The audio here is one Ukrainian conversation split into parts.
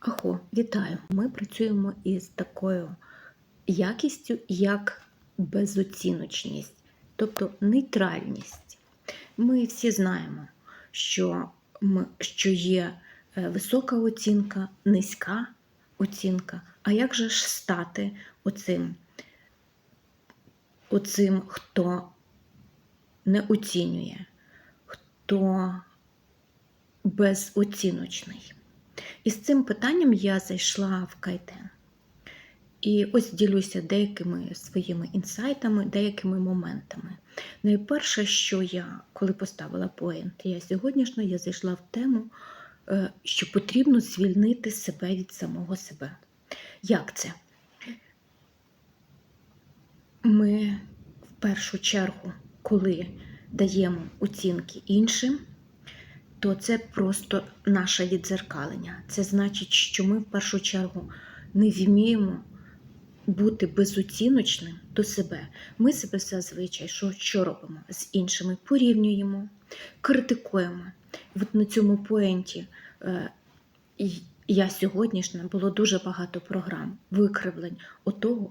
Ахо, вітаю! Ми працюємо із такою якістю, як безоціночність, тобто нейтральність. Ми всі знаємо, що, ми, що є е, висока оцінка, низька оцінка. А як же ж стати оцим, оцим хто не оцінює, хто безоціночний? І з цим питанням я зайшла в Кайтен. І ось ділюся деякими своїми інсайтами, деякими моментами. Найперше, що я, коли поставила поінт, я сьогоднішньо я зайшла в тему, е, що потрібно звільнити себе від самого себе. Як це? Ми в першу чергу, коли даємо оцінки іншим, то це просто наше відзеркалення. Це значить, що ми в першу чергу не вміємо бути безоціночним до себе. Ми себе зазвичай що, що робимо? З іншими порівнюємо, критикуємо. От на цьому поінті е, я сьогоднішня було дуже багато програм, викривлень отого,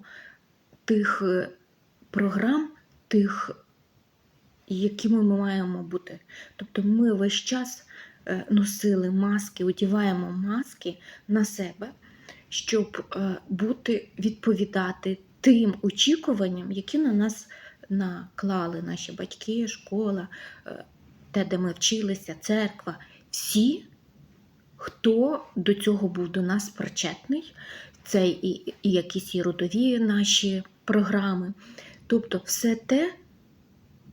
тих е, програм, тих якими ми маємо бути. Тобто ми весь час е, носили маски, одіваємо маски на себе, щоб е, бути, відповідати тим очікуванням, які на нас наклали наші батьки, школа, е, те, де ми вчилися, церква. Всі, хто до цього був до нас причетний, це і, і якісь і родові наші програми. Тобто все те,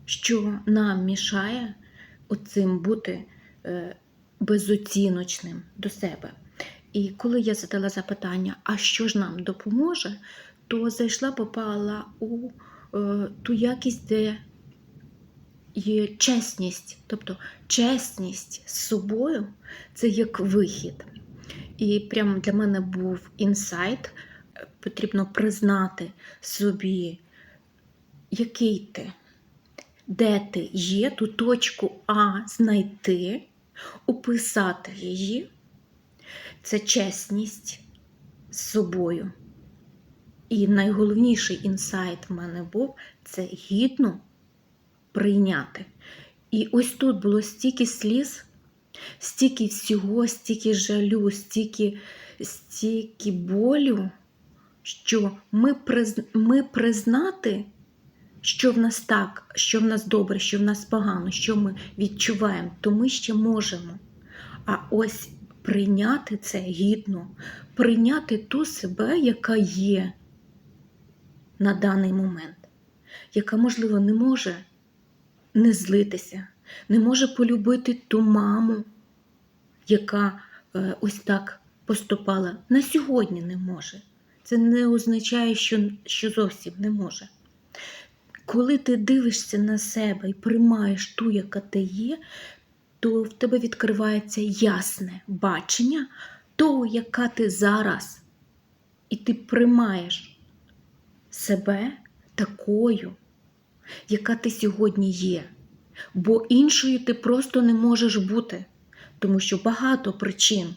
що нам мішає оцим бути е, безоціночним до себе. І коли я задала запитання, а що ж нам допоможе, то зайшла, попала у е, ту якість, де є чесність. Тобто чесність з собою це як вихід. І прямо для мене був інсайт, потрібно признати собі, який ти де ти є, ту точку А знайти, описати її. Це чесність з собою. І найголовніший інсайт в мене був це гідно прийняти. І ось тут було стільки сліз, стільки всього, стільки жалю, стільки, стільки болю, що ми, ми признати що в нас так, що в нас добре, що в нас погано, що ми відчуваємо, то ми ще можемо. А ось прийняти це гідно, прийняти ту себе, яка є на даний момент, яка, можливо, не може не злитися, не може полюбити ту маму, яка е, ось так поступала. На сьогодні не може. Це не означає, що, що зовсім не може. Коли ти дивишся на себе і приймаєш ту, яка ти є, то в тебе відкривається ясне бачення того, яка ти зараз. І ти приймаєш себе такою, яка ти сьогодні є. Бо іншою ти просто не можеш бути, тому що багато причин,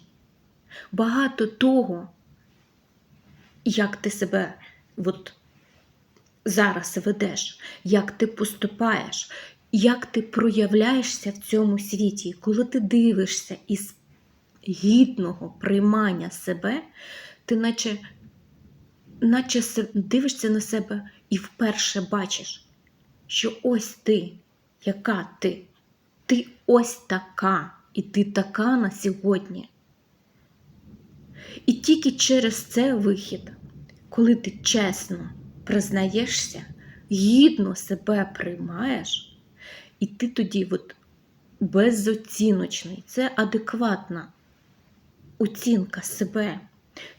багато того, як ти себе от, зараз ведеш, як ти поступаєш, як ти проявляєшся в цьому світі. Коли ти дивишся із гідного приймання себе, ти наче, наче дивишся на себе і вперше бачиш, що ось ти, яка ти, ти ось така, і ти така на сьогодні. І тільки через це вихід, коли ти чесно признаєшся, гідно себе приймаєш, і ти тоді от безоціночний. Це адекватна оцінка себе,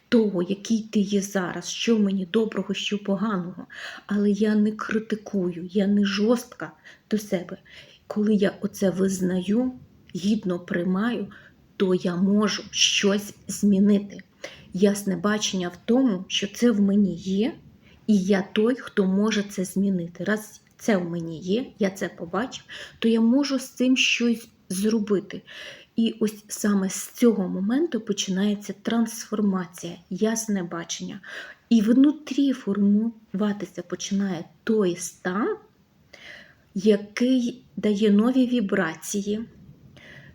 того, який ти є зараз, що мені доброго, що поганого. Але я не критикую, я не жорстка до себе. Коли я оце визнаю, гідно приймаю, то я можу щось змінити. Ясне бачення в тому, що це в мені є. І я той, хто може це змінити. Раз це в мені є, я це побачив, то я можу з цим щось зробити. І ось саме з цього моменту починається трансформація, ясне бачення. І внутрі формуватися починає той стан, який дає нові вібрації,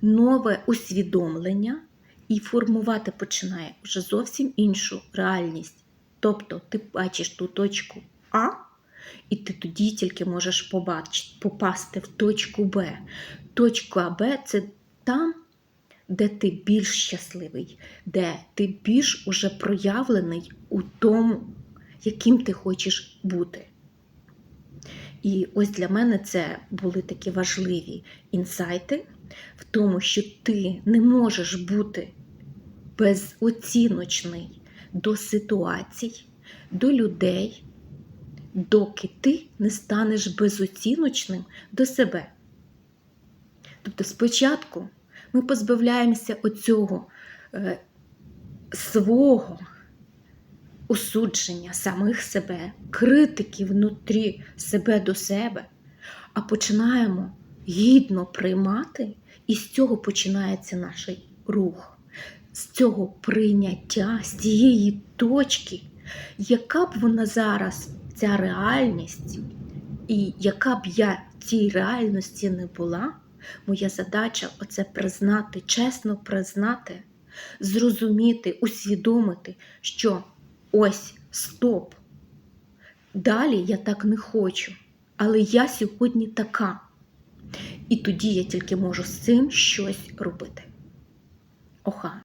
нове усвідомлення і формувати починає вже зовсім іншу реальність. Тобто ти бачиш ту точку А, і ти тоді тільки можеш побачити, попасти в точку Б. Точка Б це там, де ти більш щасливий, де ти більш уже проявлений у тому, яким ти хочеш бути. І ось для мене це були такі важливі інсайти в тому, що ти не можеш бути безоціночний до ситуацій, до людей, доки ти не станеш безоціночним до себе. Тобто спочатку ми позбавляємося оцього е, свого осудження самих себе, критики внутрі себе до себе, а починаємо гідно приймати, і з цього починається наш рух, з цього прийняття, з цієї точки, яка б вона зараз, ця реальність, і яка б я цій реальності не була, моя задача оце признати, чесно признати, зрозуміти, усвідомити, що ось стоп. Далі я так не хочу, але я сьогодні така. І тоді я тільки можу з цим щось робити. Оха.